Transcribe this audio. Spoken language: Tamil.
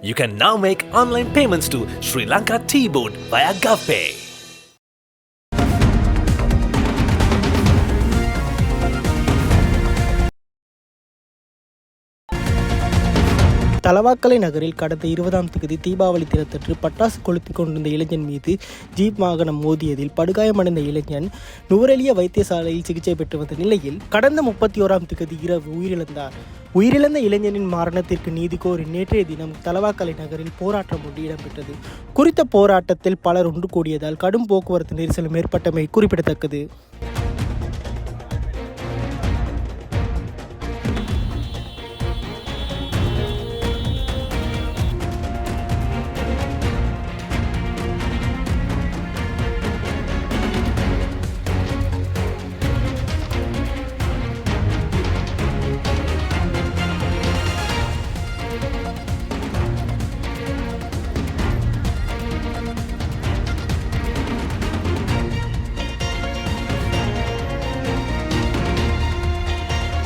You can now make online payments to Sri Lanka Tea Board via GovPay. Talawakelle நகரில் கடந்த இருபதாம் தேதி தீபாவளி தினத்தன்று பட்டாசு கொளுத்திக் கொண்டிருந்த இளைஞன் மீது ஜீப் வாகனம் மோதியதில் படுகாயமடைந்த இளைஞன் நுவரெலிய வைத்தியசாலையில் சிகிச்சை பெற்று வந்த நிலையில் கடந்த முப்பத்தி ஓராம் தேதி இரவு உயிரிழந்தார் உயிரிழந்த இளைஞனின் மரணத்திற்கு நீதி கோரி நேற்றைய தினம் தலவாக்கலை நகரில் போராட்டம் ஒன்று இடம்பெற்றது. குறித்த போராட்டத்தில் பலர் ஒன்று கூடியதால் கடும் போக்குவரத்து நெரிசலும் ஏற்பட்டமை குறிப்பிடத்தக்கது.